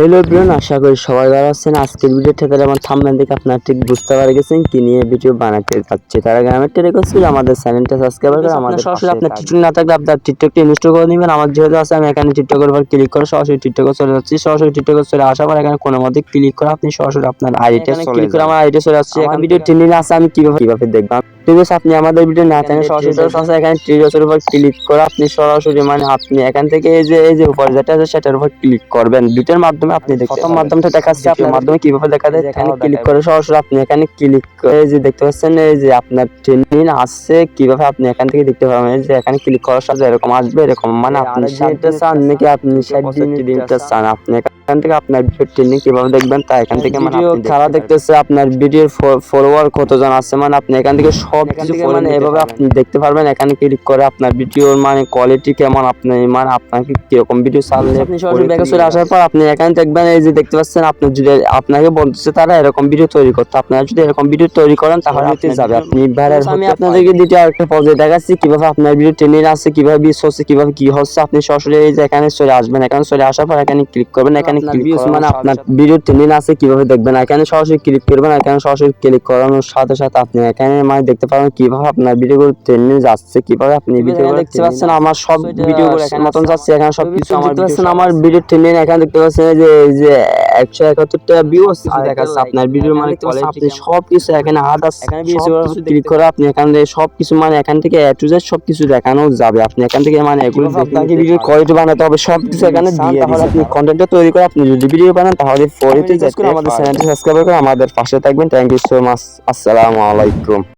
Hello Brian আশা করি সবাই ভালো আছেন। আজকের ভিডিও থেকে যেমন থামবেন দেখে আপনারা ঠিক বুঝতে পারে গেছেন কি নিয়ে ভিডিও বানাতে যাচ্ছে। তার আগে আমি একটা করি আমাদের চ্যানেলটা সাবস্ক্রাইব করে আমাদের সরাসরি আপনার টিকটক না থাকলে আপনার টিকটকটা ইনস্টল করে নেবেন। আমার যেহেতু আছে আমি এখানে টিকটকের উপর ক্লিক করে সরাসরি টিকটকে চলে যাচ্ছি। সরাসরি টিকটকে চলে আসার পর এখানে কোনো মধ্যে ক্লিক করে আপনি সরাসরি আপনার আইডিটা ক্লিক করে আমার আইডিটা চলে আসছে। এখানে ভিডিও টেনে আছে আমি কীভাবে কীভাবে দেখলাম আছে আপনি আমাদের ভিডিও না সরাসরি সরাসরি এখানে উপর ক্লিক করে আপনি সরাসরি মানে আপনি এখান থেকে এই যে এই যে উপর যেটা আছে সেটার উপর ক্লিক করবেন। দুইটার মাধ্যমে আপনি দেখতে প্রথম মাধ্যমটা দেখাচ্ছে আপনার মাধ্যমে কীভাবে দেখা যায় এখানে ক্লিক করে সরাসরি আপনি এখানে ক্লিক করে এই যে দেখতে পাচ্ছেন এই যে আপনার ট্রেনিং আসছে কীভাবে আপনি এখান থেকে দেখতে পাবেন যে এখানে ক্লিক করার সাথে এরকম আসবে এরকম মানে আপনি যেটা চান নাকি আপনি ষাট দিনটা চান। আপনি এখান থেকে আপনার ভিডিও ট্রেনিং কীভাবে দেখবেন তা এখান থেকে মানে খেলা দেখতেছে আপনার ভিডিওর ফলোয়ার কতজন আছে মানে আপনি এখান থেকে সব কিছু মানে এভাবে আপনি দেখতে পারবেন এখানে ক্লিক করে আপনার ভিডিওর মানে কোয়ালিটি কেমন আপনি মানে আপনাকে কীরকম ভিডিও চাললে আপনি সরাসরি ব্যাকে চলে আসার পর আপনি এখানে দেখবেন এই যে দেখতে পাচ্ছেন আপনি যদি আপনাকে বলতেছে তারা এরকম ভিডিও তৈরি করতে। আপনারা যদি এরকম ভিডিও তৈরি করেন তাহলে আপনি যাবে। আপনি ভাইরাল আমি আপনাদেরকে দ্বিতীয় আরেকটা পর্যায়ে দেখাচ্ছি কীভাবে আপনার ভিডিও ট্রেনিং আছে কীভাবে বিষ হচ্ছে কীভাবে কি হচ্ছে আপনি সরাসরি এই যে এখানে চলে আসবেন এখানে চলে আসার পর এখানে ক্লিক করবেন এখানে ক্লিক মানে আপনার ভিডিও ট্রেনিং আছে কীভাবে দেখবেন এখানে সরাসরি ক্লিক করবেন এখানে সরাসরি ক্লিক করানোর সাথে সাথে আপনি এখানে মানে দেখতে পাবেন কীভাবে আপনার ভিডিওগুলো ট্রেনিং যাচ্ছে কীভাবে আপনি ভিডিও দেখতে পাচ্ছেন আমার সব ভিডিওগুলো এখানে মতন যাচ্ছে এখানে সব কিছু আমার দেখতে পাচ্ছেন। আমার ভিডিও ট্রেনিং এখানে দেখতে পাচ্ছেন যে এই যে একশো একাত্তরটা ভিউ দেখাচ্ছে আপনার ভিডিও মানে আপনি সব কিছু এখানে আদার্স এখানে ক্লিক করে আপনি এখান থেকে সব কিছু মানে এখান থেকে এ টু জেড সব কিছু দেখানো যাবে। আপনি এখান থেকে মানে এগুলো আপনাকে ভিডিও কোয়ালিটি বানাতে হবে সব কিছু এখানে দিয়ে তাহলে আপনি কন্টেন্টটা তৈরি করে আপনি যদি ভিডিও বানান তাহলে যেতে আমাদের চ্যানেলটি সাবস্ক্রাইব করে আমাদের পাশে থাকবেন। থ্যাংক ইউ সো মাচ আসসালামু আলাইকুম